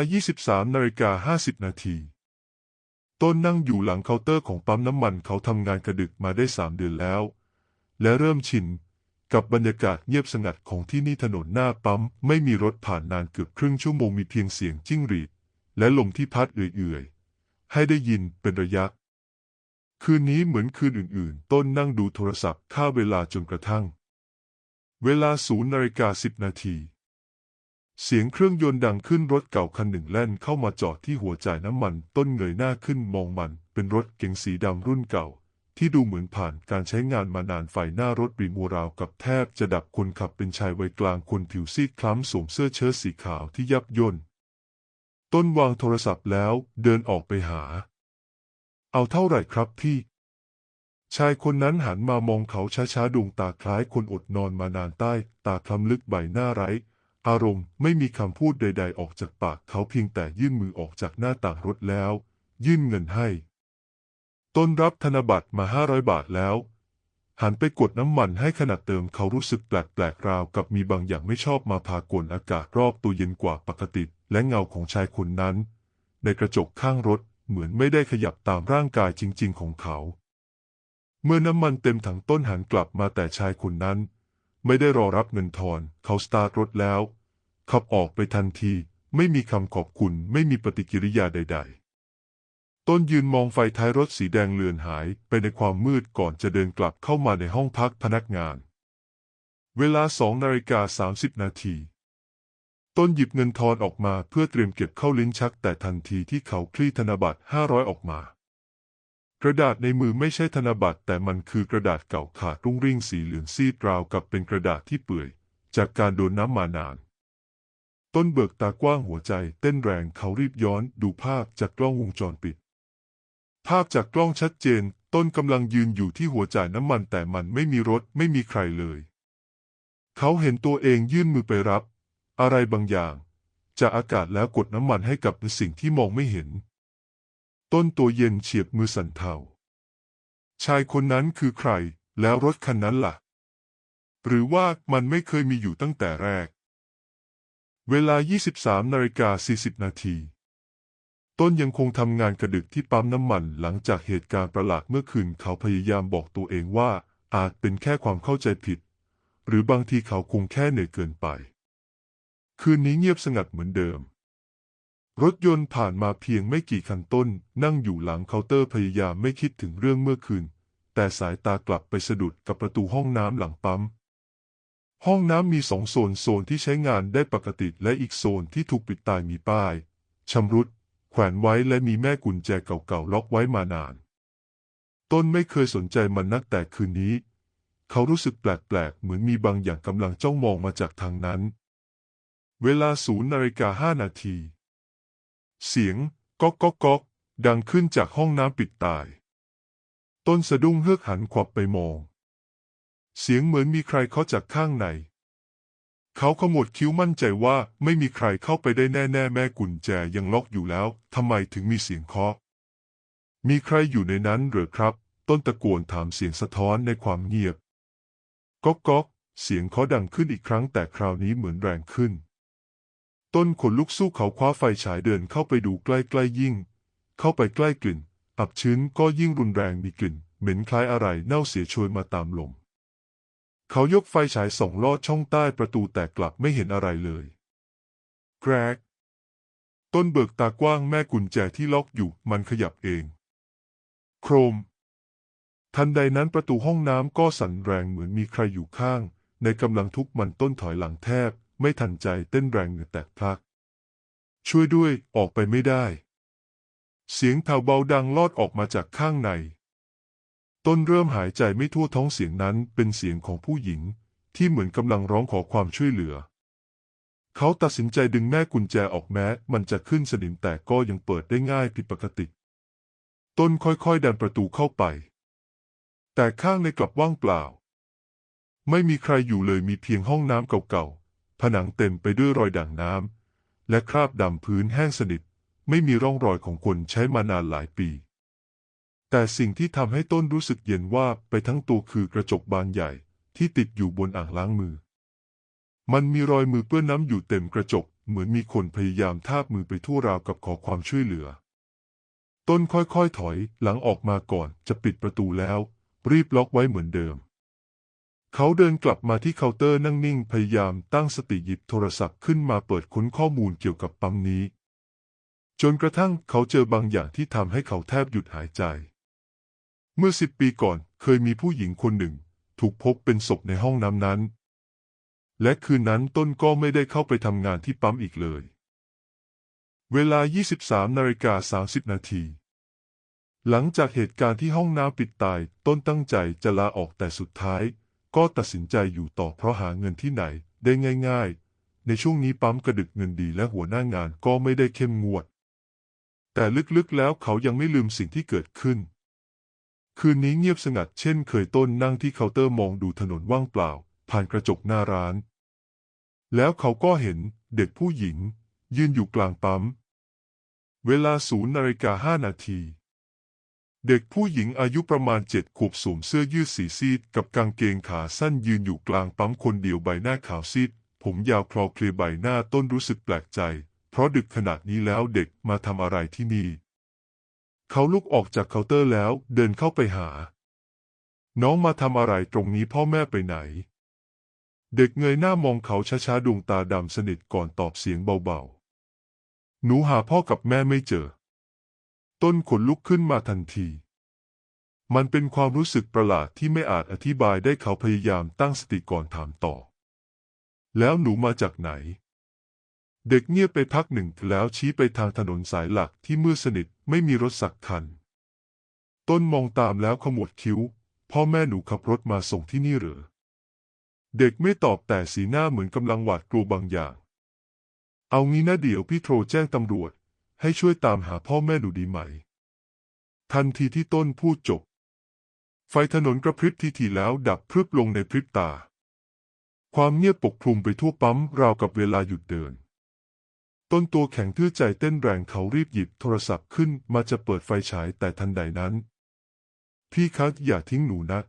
า23นาฬิกา50 นาทีต้นนั่งอยู่หลังเคาน์เตอร์ของปั๊มน้ำมันเขาทำงานกระดึกมาได้สามเดือนแล้ว และเริ่มชินกับบรรยากาศเงียบสงัดของที่นี่ถนนหน้าปั๊ม ไม่มีรถผ่านนานเกือบครึ่งชั่วโมงมีเพียงเสียงจิ้งหรีด และลมที่พัดเอื่อยๆ ให้ได้ยินเป็นระยะ คืนนี้เหมือนคืนอื่นๆ ต้นนั่งดูโทรศัพท์ค่าเวลาจนกระทั่ง เวลาศูนย์นาฬิกาสิบนาที เสียงเครื่องยนต์ดังขึ้นรถเก่าคันหนึ่งแล่นเข้ามาจอดที่หัวจ่ายน้ำมันต้นเงยหน้าขึ้นมองมันเป็นรถเก๋งสีดำรุ่นเก่า ที่ดูเหมือนผ่านการใช้งานมานานไฟหน้ารถรีโมราวกับแทบจะดับคนขับเป็นชายวัยกลางคนผิวซีดคล้ำสวมเสื้อเชิ้ตสีขาวที่ยับย่นต้นวางโทรศัพท์แล้วเดินออกไปหา เอาเท่าไหร่ครับพี่ ชายคนนั้นหันมามองเขาช้าๆดวงตาคล้ายคนอดนอนมานานใต้ ตาคล้ำลึกใบหน้าไร้ อารมณ์ไม่มีคำพูดใด ๆ ออกจากปากเขาเพียงแต่ยื่นมือออกจากหน้าต่างรถแล้ว ยื่นเงินให้ ต้นรับธนบัตรมาห้าร้อยบาทแล้ว หันไปกดน้ำมันให้ขณะเติมเขารู้สึกแปลกๆราวกับมีบางอย่างไม่ชอบมาพากลอากาศรอบตัวเย็นกว่าปกติ และเงาของชายคนนั้น ในกระจกข้างรถเหมือนไม่ได้ขยับตามร่างกายจริง ๆ ของเขา เมื่อน้ำมันเต็มถังต้นหันกลับมาแต่ชายคนนั้น ไม่ได้รอรับเงินทอน เขาสตาร์ทรถแล้ว ขับออกไปทันที ไม่มีคำขอบคุณไม่มีปฏิกิริยาใด ๆ ต้นยืนมองไฟท้ายรถสีแดงเลือนหายไปในความมืดก่อนจะเดินกลับเข้ามาในห้องพักพนักงาน เวลาสองนาฬิกาสามสิบนาทีต้นหยิบเงินทอนออกมาเพื่อเตรียมเก็บเข้าลิ้นชักแต่ทันทีที่เขาคลี่ธนบัตรห้าร้อยออกมา กระดาษในมือไม่ใช่ธนบัตรแต่มันคือกระดาษเก่าขาดรุ่งริ่งสีเหลืองซีดราวกับเป็นกระดาษที่เปื่อย จากการโดนน้ำมานาน ต้นเบิกตากว้างหัวใจ เต้นแรงเขารีบย้อนดูภาพจากกล้องวงจรปิด ภาพจากกล้องชัดเจน ต้นกำลังยืนอยู่ที่หัวจ่ายน้ำมันแต่มันไม่มีรถไม่มีใครเลย เขาเห็นตัวเองยื่นมือไปรับ อะไรบางอย่าง จากอากาศแล้วกดน้ำมันให้กับสิ่งที่มองไม่เห็น ต้นตัวเย็นเฉียบมือสั่นเทา ชายคนนั้นคือใคร แล้วรถคันนั้นล่ะ หรือว่ามันไม่เคยมีอยู่ตั้งแต่แรก เวลา 23นาฬิกา40 นาที ต้นยังคงทำงานกระดึกที่ปั๊มน้ำมันหลังจากเหตุการณ์ประหลาดเมื่อคืนเขาพยายามบอกตัวเองว่าอาจเป็นแค่ความเข้าใจผิด หรือบางทีเขาคงแค่เหนื่อยเกินไป คืนนี้เงียบสงัดเหมือนเดิม รถยนต์ผ่านมาเพียงไม่กี่คันต้น นั่งอยู่หลังเคาน์เตอร์พยายามไม่คิดถึงเรื่องเมื่อคืน แต่สายตากลับไปสะดุดกับประตูห้องน้ำหลังปั๊ม ห้องน้ำมีสองโซนโซนที่ใช้งานได้ปกติและอีกโซนที่ถูกปิดตายมีป้ายชำรุด แขวนไว้และมีแม่กุญแจเก่าๆล็อกไว้มานาน ต้นไม่เคยสนใจมันนักแต่คืนนี้ เขารู้สึกแปลกๆเหมือนมีบางอย่างกำลังจ้องมองมาจากทางนั้น เวลาศูนย์นาฬิกาห้านาที เสียงก๊อกก๊อกก๊อกดังขึ้นจากห้องน้ำปิดตาย ต้นสะดุ้งเฮือกหันขวับไปมอง เสียงเหมือนมีใครเคาะจากข้างใน เขาขมวดคิ้วมั่นใจว่าไม่มีใครเข้าไปได้แน่ๆแม่กุญแจยังล็อกอยู่แล้วทำไมถึงมีเสียงเคาะ มีใครอยู่ในนั้นหรือครับ ต้นตะโกนถามเสียงสะท้อนในความเงียบ ก๊อกก๊อกเสียงเคาะดังขึ้นอีกครั้งแต่คราวนี้เหมือนแรงขึ้น ต้นขนลุกสู้เขาคว้าไฟฉายเดินเข้าไปดูใกล้ๆยิ่ง เข้าไปใกล้กลิ่น อับชื้นก็ยิ่งรุนแรงมีกลิ่น เหม็นคล้ายอะไรเน่าเสียโชยมาตามลม เขายกไฟฉายส่องลอดช่องใต้ประตูแต่กลับไม่เห็นอะไรเลยแกรกต้นเบิกตากว้างแม่กุญแจที่ล็อกอยู่มันขยับเอง โครม ทันใดนั้นประตูห้องน้ำก็สั่นแรงเหมือนมีใครอยู่ข้าง ในกำลังทุบมันต้นถอยหลังแทบ ไม่ทันใจเต้นแรงหรือแตกพลัก ช่วยด้วยออกไปไม่ได้ เสียงแผ่วเบาดังลอดออกมาจากข้างใน ต้นเริ่มหายใจไม่ทั่วท้องเสียงนั้นเป็นเสียงของผู้หญิงที่เหมือนกำลังร้องขอความช่วยเหลือ เขาตัดสินใจดึงแม่กุญแจออกแม้ มันจะขึ้นสนิมแต่ก็ยังเปิดได้ง่ายผิดปกติ ต้นค่อยๆดันประตูเข้าไป แต่ข้างในกลับว่างเปล่า ไม่มีใครอยู่เลยมีเพียงห้องน้ำเก่าๆ ผนังเต็มไปด้วยรอยด่างน้ำและคราบดำพื้นแห้งสนิท ไม่มีร่องรอยของคนใช้มานานหลายปี แต่สิ่งที่ทำให้ต้นรู้สึกเย็นว่าไปทั้งตัวคือกระจกบานใหญ่ที่ติดอยู่บนอ่างล้างมือ มันมีรอยมือเปื้อนน้ำอยู่เต็มกระจกเหมือนมีคนพยายามทาบมือไปทั่วราวกับขอความช่วยเหลือ ต้นค่อยๆถอยหลังออกมาก่อนจะปิดประตูแล้ว รีบล็อกไว้เหมือนเดิม เขาเดินกลับมาที่เคาน์เตอร์นั่งนิ่งพยายามตั้งสติหยิบโทรศัพท์ขึ้นมาเปิดค้นข้อมูลเกี่ยวกับปั๊มนี้ จนกระทั่งเขาเจอบางอย่างที่ทำให้เขาแทบหยุดหายใจ เมื่อสิบปีก่อนเคยมีผู้หญิงคนหนึ่ง ถูกพบเป็นศพในห้องน้ำนั้น และคืนนั้นต้นก็ไม่ได้เข้าไปทำงานที่ปั๊มอีกเลย เวลา 23นาฬิกา30 นาทีหลังจากเหตุการณ์ที่ห้องน้ำปิดตาย ต้นตั้งใจจะลาออกแต่สุดท้าย ก็ตัดสินใจอยู่ต่อเพราะหาเงินที่ไหนได้ง่าย ๆ ในช่วงนี้ปั๊มกระดึกเงินดีและหัวหน้างานก็ไม่ได้เข้มงวด แต่ลึกๆแล้วเขายังไม่ลืมสิ่งที่เกิดขึ้น คืนนี้เงียบสงัดเช่นเคยต้นนั่งที่เคาน์เตอร์มองดูถนนว่างเปล่า ผ่านกระจกหน้าร้าน แล้วเขาก็เห็นเด็กผู้หญิง ยืนอยู่กลางปั๊ม เวลาศูนย์นาฬิกาห้านาที เด็กผู้หญิงอายุประมาณเจ็ดขวบสวมเสื้อยืดสีซีดกับกางเกงขาสั้นยืนอยู่กลางปั๊มคนเดียวใบหน้าขาวซีด ผมยาวคลอเคลียใบหน้าต้นรู้สึกแปลกใจ เพราะดึกขนาดนี้แล้วเด็กมาทำอะไรที่นี่ เขาลุกออกจากเคาน์เตอร์แล้วเดินเข้าไปหา น้องมาทำอะไรตรงนี้พ่อแม่ไปไหน เด็กเงยหน้ามองเขาช้าๆดวงตาดำสนิทก่อนตอบเสียงเบาๆ หนูหาพ่อกับแม่ไม่เจอ ต้นขนลุกขึ้นมาทันที มันเป็นความรู้สึกประหลาดที่ไม่อาจอธิบายได้เขาพยายามตั้งสติก่อนถามต่อ แล้วหนูมาจากไหน เด็กเงียบไปพักหนึ่งแล้วชี้ไปทางถนนสายหลักที่มืดสนิทไม่มีรถสักคัน ต้นมองตามแล้วขมวดคิ้ว พ่อแม่หนูขับรถมาส่งที่นี่เหรอเด็กไม่ตอบแต่สีหน้าเหมือนกำลังหวาดกลัวบางอย่าง เอางี้นะเดี๋ยวพี่โทรแจ้งตำรวจ ให้ช่วยตามหาพ่อแม่หนูดีไหม ทันทีที่ต้นพูดจบ ไฟถนนกระพริบทีทีแล้วดับพรึบลงในพริบตา ความเงียบปกคลุมไปทั่วปั๊มราวกับเวลาหยุดเดิน ต้นตัวแข็งทื่อใจเต้นแรงเขารีบหยิบโทรศัพท์ขึ้นมาจะเปิดไฟฉายแต่ทันใดนั้น พี่คะอย่าทิ้งหนูนะ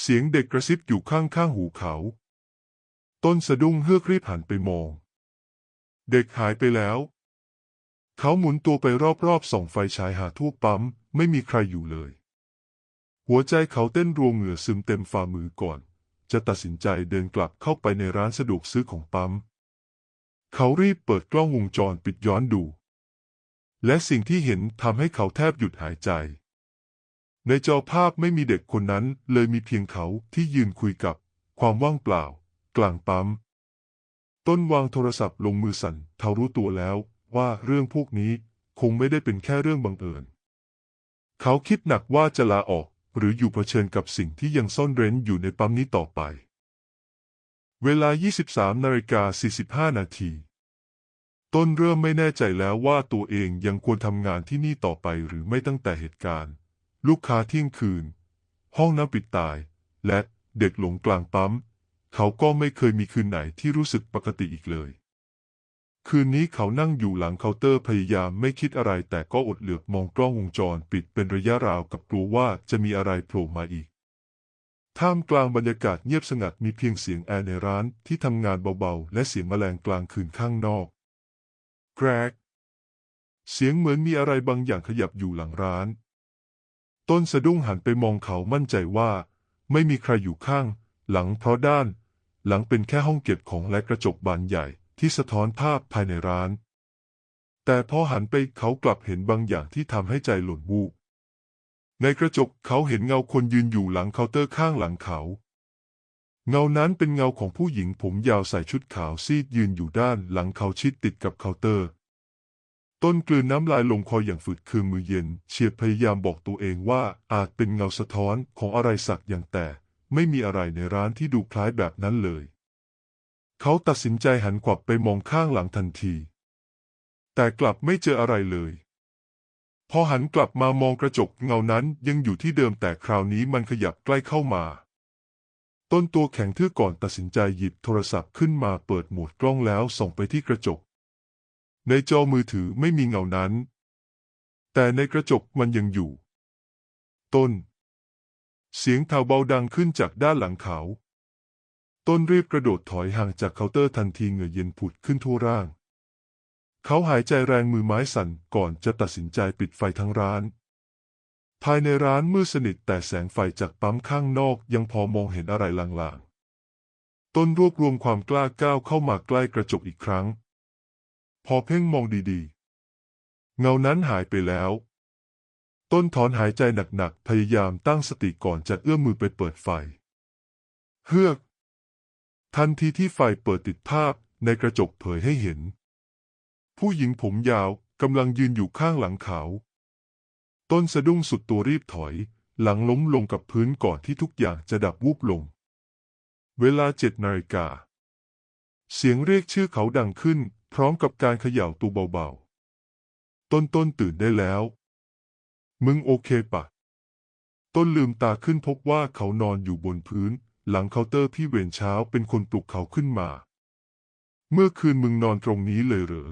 เสียงเด็กกระซิบอยู่ข้างๆหูเขา ต้นสะดุ้งเฮือกรีบหันไปมอง เด็กหายไปแล้ว เขาหมุนตัวไปรอบๆส่องไฟฉายหาทั่วปั๊ม ไม่มีใครอยู่เลย หัวใจเขาเต้นรัวเหงื่อซึมเต็มฝ่ามือก่อน จะตัดสินใจเดินกลับเข้าไปในร้านสะดวกซื้อของปั๊ม เขารีบเปิดกล้องวงจรปิดย้อนดู และสิ่งที่เห็นทำให้เขาแทบหยุดหายใจ ในจอภาพไม่มีเด็กคนนั้นเลยมีเพียงเขาที่ยืนคุยกับความว่างเปล่า กลางปั๊มต้นวางโทรศัพท์ลงมือสั่นเขารู้ตัวแล้ว ว่าเรื่องพวกนี้คงไม่ได้เป็นแค่เรื่องบังเอิญ เขาคิดหนักว่าจะลาออกหรืออยู่เผชิญกับสิ่งที่ยังซ่อนเร้นอยู่ในปั๊มนี้ต่อไป เวลา 23นาฬิกา45 นาที ต้นเริ่มไม่แน่ใจแล้วว่าตัวเองยังควรทำงานที่นี่ต่อไปหรือไม่ตั้งแต่เหตุการณ์ ลูกค้าเที่ยงคืน ห้องน้ำปิดตาย และเด็กหลงกลางปั๊ม เขาก็ไม่เคยมีคืนไหนที่รู้สึกปกติอีกเลย คืนนี้เขานั่งอยู่หลังเคาน์เตอร์พยายามไม่คิดอะไรแต่ก็อดเหลือบมองกล้องวงจรปิดเป็นระยะราวกับกลัวว่าจะมีอะไรโผล่มาอีก ท่ามกลางบรรยากาศเงียบสงัดมีเพียงเสียงแอร์ในร้านที่ทำงานเบาๆ และเสียงแมลงกลางคืนข้างนอก แกรก เสียงเหมือนมีอะไรบางอย่างขยับอยู่หลังร้าน ต้นสะดุ้งหันไปมองเขามั่นใจว่า ไม่มีใครอยู่ข้าง หลังเพราะด้าน หลังเป็นแค่ห้องเก็บของและกระจกบานใหญ่ ที่สะท้อนภาพภายในร้าน แต่พอหันไปเขากลับเห็นบางอย่างที่ทำให้ใจหล่นวูบในกระจกเขาเห็นเงาคนยืนอยู่หลังเคาน์เตอร์ข้างหลังเขา เงานั้นเป็นเงาของผู้หญิงผมยาวใส่ชุดขาวซีดยืนอยู่ด้านหลังเขาชิดติดกับเคาน์เตอร์ ต้นกลืนน้ำลายลงคออย่างฝืดเคืองมือเย็น เฉียบพยายามบอกตัวเองว่าอาจเป็นเงาสะท้อนของอะไรสักอย่างแต่ ไม่มีอะไรในร้านที่ดูคล้ายแบบนั้นเลย เขาตัดสินใจหันขวับไปมองข้างหลังทันที แต่กลับไม่เจออะไรเลย พอหันกลับมามองกระจกเงานั้นยังอยู่ที่เดิมแต่คราวนี้มันขยับใกล้เข้ามา ต้นตัวแข็งทื่อก่อนตัดสินใจหยิบโทรศัพท์ขึ้นมาเปิดโหมดกล้องแล้วส่องไปที่กระจก ในจอมือถือไม่มีเงานั้น แต่ในกระจกมันยังอยู่ ต้น เสียงเทาเบาดังขึ้นจากด้านหลังเขา ต้นรีบกระโดดถอยห่างจากเคาน์เตอร์ทันทีเหงื่อเย็นผุดขึ้นทั่วร่าง เขาหายใจแรงมือไม้สั่นก่อนจะตัดสินใจปิดไฟทั้งร้าน ภายในร้านมืดสนิทแต่แสงไฟจากปั๊มข้างนอกยังพอมองเห็นอะไรลางๆ ต้นรวบรวมความกล้าก้าวเข้ามาใกล้กระจกอีกครั้ง พอเพ่งมองดีๆ เงานั้นหายไปแล้ว ต้นถอนหายใจหนักๆ พยายามตั้งสติก่อนจะเอื้อมมือไปเปิดไฟ เฮือก ทันทีที่ไฟเปิดติดภาพในกระจกเผยให้เห็น ผู้หญิงผมยาวกำลังยืนอยู่ข้างหลังเขา ต้นสะดุ้งสุดตัวรีบถอย หลังล้มลงกับพื้นก่อนที่ทุกอย่างจะดับวูบลง เวลาเจ็ดนาฬิกา เสียงเรียกชื่อเขาดังขึ้น พร้อมกับการเขย่าตัวเบาๆ ต้นต้นตื่นได้แล้ว มึงโอเคปะ ต้นลืมตาขึ้นพบว่าเขานอนอยู่บนพื้น หลังเคาน์เตอร์พี่เวรเช้าเป็นคนปลุกเขาขึ้นมา เมื่อคืนมึงนอนตรงนี้เลยเหรอ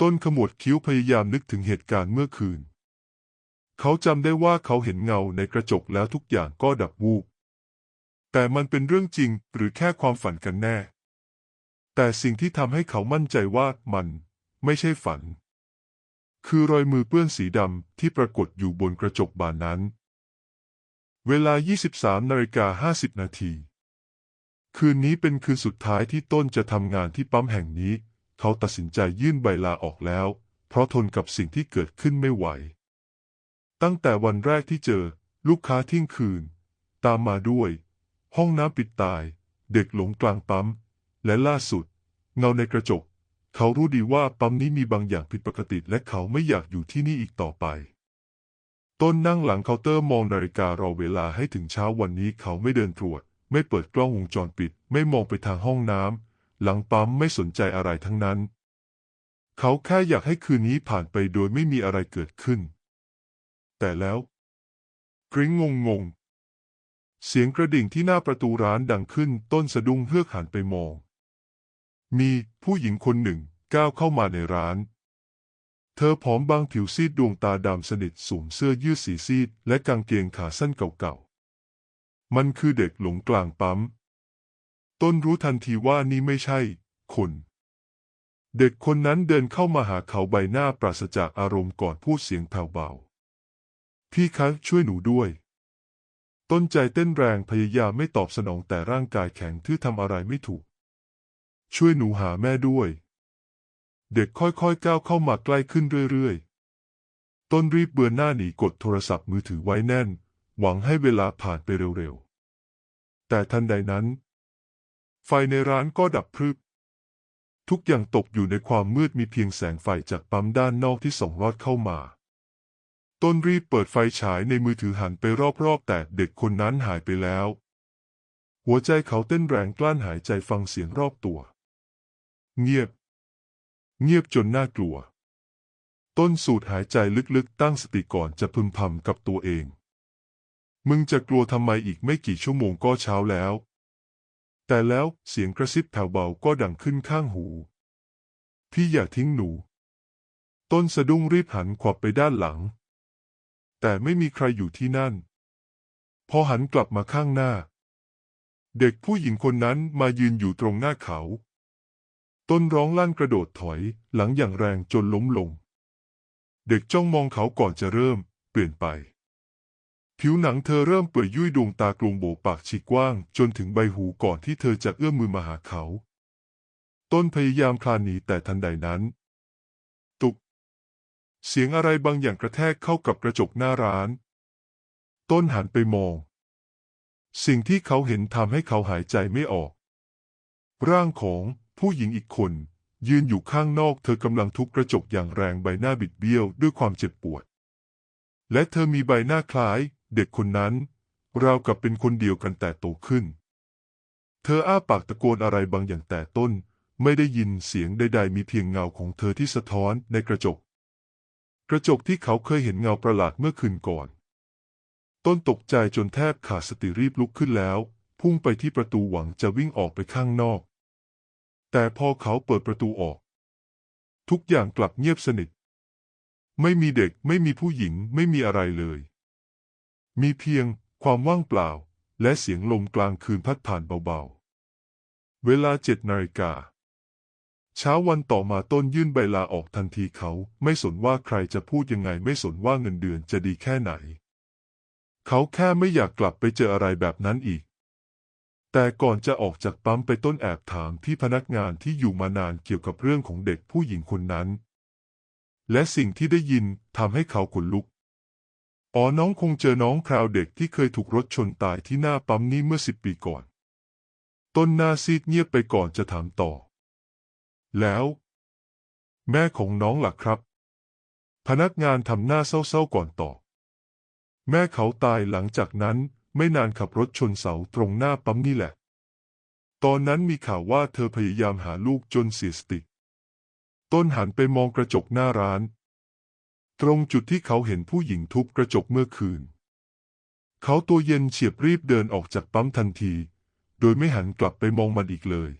ต้นขมวดคิ้วพยายามนึกถึงเหตุการณ์เมื่อคืน เขาจำได้ว่าเขาเห็นเงาในกระจกแล้วทุกอย่างก็ดับวูบ แต่มันเป็นเรื่องจริงหรือแค่ความฝันกันแน่ แต่สิ่งที่ทำให้เขามั่นใจว่ามันไม่ใช่ฝัน คือรอยมือเปื้อนสีดำที่ปรากฏอยู่บนกระจกบานนั้น เวลา 23นาฬิกา50 นาที คืนนี้เป็นคืนสุดท้ายที่ต้นจะทำงานที่ปั๊มแห่งนี้ เขาตัดสินใจยื่นใบลาออกแล้ว เพราะทนกับสิ่งที่เกิดขึ้นไม่ไหว ตั้งแต่วันแรกที่เจอ ลูกค้าทิ้งคืน ตามมาด้วย ห้องน้ำปิดตาย เด็กหลงกลางปั๊ม และล่าสุด เงาในกระจก เขารู้ดีว่าปั๊มนี้มีบางอย่างผิดปกติและเขาไม่อยากอยู่ที่นี่อีกต่อไป ต้นนั่งหลังเคาน์เตอร์มองนาฬิการอเวลาให้ถึงเช้าวันนี้เขาไม่เดินตรวจ ไม่เปิดกล้องวงจรปิด ไม่มองไปทางห้องน้ำหลังปั๊มไม่สนใจอะไรทั้งนั้น เขาแค่อยากให้คืนนี้ผ่านไปโดยไม่มีอะไรเกิดขึ้น แต่แล้วกริ้งงงงเสียงกระดิ่งที่หน้าประตูร้านดังขึ้นต้นสะดุ้งเฮือกหันไปมอง มีผู้หญิงคนหนึ่งก้าวเข้ามาในร้าน เธอผอมบางผิวซีดดวงตาดำสนิทสวมเสื้อยืดสีซีด และกางเกงขาสั้นเก่าๆ มันคือเด็กหลงกลางปั๊ม ต้นรู้ทันทีว่านี่ไม่ใช่ คน เด็กคนนั้นเดินเข้ามาหาเขาใบหน้าปราศจากอารมณ์ก่อนพูดเสียงแผ่วเบา พี่คะช่วยหนูด้วย ต้นใจเต้นแรงพยายามไม่ตอบสนองแต่ร่างกายแข็งทื่อทำอะไรไม่ถูก ช่วยหนูหาแม่ด้วย เด็กค่อยๆก้าวเข้ามาใกล้ขึ้นเรื่อยๆ ต้นรีบเบือนหน้าหนีกดโทรศัพท์มือถือไว้แน่น หวังให้เวลาผ่านไปเร็วๆ แต่ทันใดนั้น ไฟในร้านก็ดับพรึบ ทุกอย่างตกอยู่ในความมืดมีเพียงแสงไฟจากปั๊มด้านนอกที่ส่องลอดเข้ามา ต้นรีบเปิดไฟฉายในมือถือหันไปรอบๆ แต่เด็กคนนั้นหายไปแล้ว หัวใจเขาเต้นแรงกลั้นหายใจฟังเสียงรอบตัว เงียบ เงียบจนน่ากลัว ต้นสูดหายใจลึกๆ ตั้งสติก่อนจะพึมพำกับตัวเอง มึงจะกลัวทำไมอีกไม่กี่ชั่วโมงก็เช้าแล้ว แต่แล้วเสียงกระซิบแผ่วเบาก็ดังขึ้นข้างหู พี่อย่าทิ้งหนู ต้นสะดุ้งรีบหันขวับไปด้านหลัง แต่ไม่มีใครอยู่ที่นั่น พอหันกลับมาข้างหน้า เด็กผู้หญิงคนนั้นมายืนอยู่ตรงหน้าเขา ต้นร้องลั่นกระโดดถอยหลังอย่างแรงจนล้มลง เด็กจ้องมองเขาก่อนจะเริ่ม เปลี่ยนไป ผิวหนังเธอเริ่มเปื่อยยุ่ยดวงตากลวงโบปากฉีกกว้าง จนถึงใบหูก่อนที่เธอจะเอื้อมมือมาหาเขา ต้นพยายามคลานหนีแต่ทันใดนั้น ตุก เสียงอะไรบางอย่างกระแทกเข้ากับกระจกหน้าร้าน ต้นหันไปมอง สิ่งที่เขาเห็นทำให้เขาหายใจไม่ออก ร่างของ ผู้หญิงอีกคน ยืนอยู่ข้างนอกเธอกำลังทุบกระจกอย่างแรงใบหน้าบิดเบี้ยวด้วยความเจ็บปวด และเธอมีใบหน้าคล้าย เด็กคนนั้น ราวกับเป็นคนเดียวกันแต่โตขึ้น เธออ้าปากตะโกนอะไรบางอย่างแต่ต้น ไม่ได้ยินเสียงใดๆมีเพียงเงาของเธอที่สะท้อนในกระจก กระจกที่เขาเคยเห็นเงาประหลาดเมื่อคืนก่อน ต้นตกใจจนแทบขาดสติรีบลุกขึ้นแล้ว พุ่งไปที่ประตูหวังจะวิ่งออกไปข้างนอก แต่พอเขาเปิดประตูออก ทุกอย่างกลับเงียบสนิท ไม่มีเด็กไม่มีผู้หญิงไม่มีอะไรเลย มีเพียงความว่างเปล่า และเสียงลมกลางคืนพัดผ่านเบาๆ เวลาเจ็ดนาฬิกาเช้าวันต่อมาต้นยื่นใบลาออกทันทีเขาไม่สนว่าใครจะพูดยังไงไม่สนว่าเงินเดือนจะดีแค่ไหน เขาแค่ไม่อยากกลับไปเจออะไรแบบนั้นอีก แต่ก่อนจะออกจากปั๊มไปต้นแอบถามที่พนักงานที่อยู่มานานเกี่ยวกับเรื่องของเด็กผู้หญิงคนนั้น และสิ่งที่ได้ยินทำให้เขาขนลุก อ๋อน้องคงเจอน้องคราวเด็กที่เคยถูกรถชนตายที่หน้าปั๊มนี้เมื่อสิบปีก่อน ต้นหน้าซีดเงียบไปก่อนจะถามต่อ แล้ว แม่ของน้องล่ะครับ พนักงานทำหน้าเศร้าๆก่อนตอบแม่เขาตายหลังจากนั้น ไม่นานขับรถชนเสาตรงหน้าปั๊มนี่แหละ ตอนนั้นมีข่าวว่าเธอพยายามหาลูกจนเสียสติ ต้นหันไปมองกระจกหน้าร้าน ตรงจุดที่เขาเห็นผู้หญิงทุบกระจกเมื่อคืน เขาตัวเย็นเฉียบรีบเดินออกจากปั๊มทันที โดยไม่หันกลับไปมองมันอีกเลย